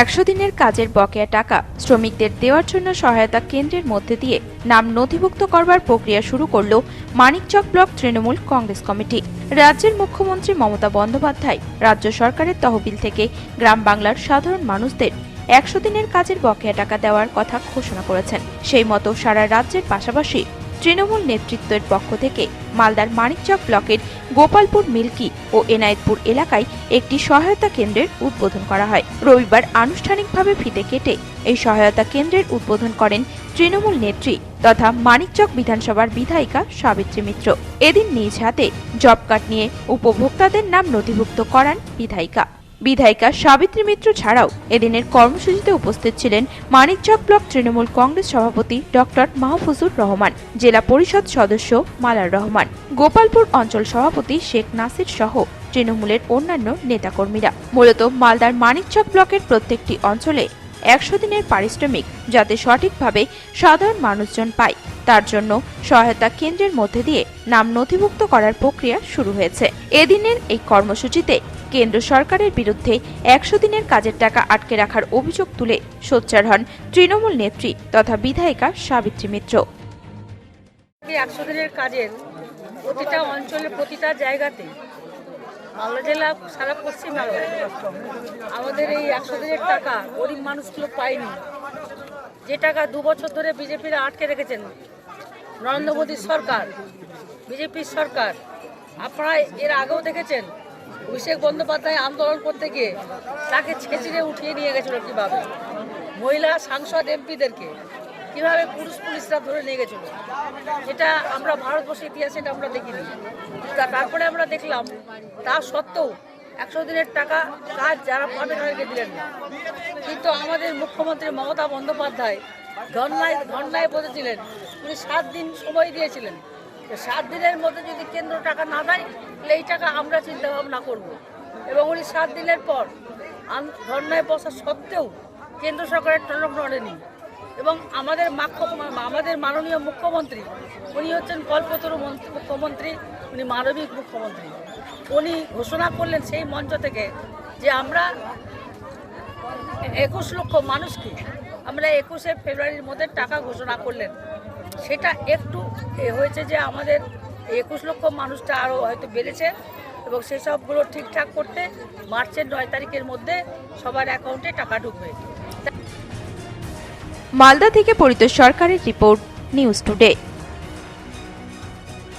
একশো দিনের কাজের বকেয়া টাকা শ্রমিকদের দেওয়ার জন্য সহায়তা কেন্দ্রের মধ্যে দিয়ে নাম নথিভুক্ত করবার প্রক্রিয়া শুরু করল মানিকচক ব্লক তৃণমূল কংগ্রেস কমিটি। রাজ্যের মুখ্যমন্ত্রী মমতা বন্দ্যোপাধ্যায় রাজ্য সরকারের তহবিল থেকে গ্রাম বাংলার সাধারণ মানুষদের একশো দিনের কাজের বকেয়া টাকা দেওয়ার কথা ঘোষণা করেছেন। সেই মতো সারা রাজ্যের পাশাপাশি তৃণমূল নেতৃত্বের পক্ষ থেকে মালদার মানিকচক ব্লকের গোপালপুর মিল্কি ও এনায়েতপুর এলাকায় একটি সহায়তা কেন্দ্রের উদ্বোধন করা হয়। রবিবার আনুষ্ঠানিকভাবে ফিতে কেটে এই সহায়তা কেন্দ্রের উদ্বোধন করেন তৃণমূল নেত্রী তথা মানিকচক বিধানসভার বিধায়িকা সাবিত্রী মিত্র। এদিন নিজ হাতে জব কার্ড নিয়ে উপভোক্তাদের নাম নথিভুক্ত করান বিধায়িকা। বিধায়িকা সাবিত্রী মিত্র ছাড়াও এদিনের কর্মসূচিতে উপস্থিত ছিলেন মানিকচক ব্লক তৃণমূল কংগ্রেস সভাপতি ডক্টর মাহফুজুর রহমান, জেলা পরিষদ সদস্য মালার রহমান, গোপালপুর অঞ্চল সভাপতি শেখ নাসির সহ তৃণমূলের অন্যান্য নেতাকর্মীরা। মূলত মালদার মানিকচক ব্লকের প্রত্যেকটি অঞ্চলে একশো দিনের পারিশ্রমিক যাতে সঠিকভাবে সাধারণ মানুষজন পায়। তার জন্য সহায়তা কেন্দ্রের মধ্যে দিয়ে নাম নথিভুক্ত করার প্রক্রিয়া শুরু হয়েছে। এদিনের এই কর্মসূচিতে কেন্দ্র সরকারের বিরুদ্ধে একশো দিনের কাজের টাকা আটকে রাখার অভিযোগ তুলে সোচ্চার হন তৃণমূল নেত্রী তথা বিধায়িকা সাবিত্রী মিত্র। একশো দিনের কাজের প্রতিটা অঞ্চলের প্রতিটা জায়গাতে মালদা জেলা, সারা পশ্চিম বাংলায় আমাদের এই একশো দিনের টাকা গরিব মানুষগুলো পায়নি। যে টাকা দু বছর ধরে বিজেপিরা আটকে রেখেছেন, নরেন্দ্র মোদীর সরকার, বিজেপির সরকার, আপনারা এর আগেও দেখেছেন অভিষেক বন্দ্যোপাধ্যায় আন্দোলন করতে গিয়ে তাকে ছেঁচড়ে উঠিয়ে নিয়ে গেছিল কীভাবে? মহিলা সাংসদ এমপিদেরকে কীভাবে পুরুষ পুলিশরা ধরে নিয়ে গেছিল? এটা আমরা ভারতবর্ষের ইতিহাসে এটা আমরা দেখিনি। তা তারপরে আমরা দেখলাম, তা সত্ত্বেও একশো দিনের টাকা কাজ যারা পাবে তাদেরকে দিলেন না। কিন্তু আমাদের মুখ্যমন্ত্রী মমতা বন্দ্যোপাধ্যায় ধর্নায় ধর্নায় বসেছিলেন। উনি সাত দিন সময় দিয়েছিলেন। সাত দিনের মধ্যে যদি কেন্দ্র টাকা না দেয়, তাহলে এই টাকা আমরা চিন্তা ভাবনা করব। এবং উনি সাত দিনের পর ধর্নায় বসা সত্ত্বেও কেন্দ্র সরকারের টনক নড়েনি। এবং আমাদের আমাদের মাননীয় মুখ্যমন্ত্রী, উনি হচ্ছেন কল্পতরু মন্ত্রী- মুখ্যমন্ত্রী, উনি মানবিক মুখ্যমন্ত্রী। উনি ঘোষণা করলেন সেই মঞ্চ থেকে যে আমরা একুশ লক্ষ মানুষকে, আমরা একুশে ফেব্রুয়ারির মধ্যে টাকা ঘোষণা করলেন। সেটা একটু হয়েছে যে আমাদের একুশ লক্ষ মানুষটা আরও হয়তো বেড়েছে এবং সেসবগুলো ঠিকঠাক করতে মার্চের নয় তারিখের মধ্যে সবার অ্যাকাউন্টে টাকা ঢুকবে। মালদা থেকে পরিত সরকারের রিপোর্ট নিউজ টুডে।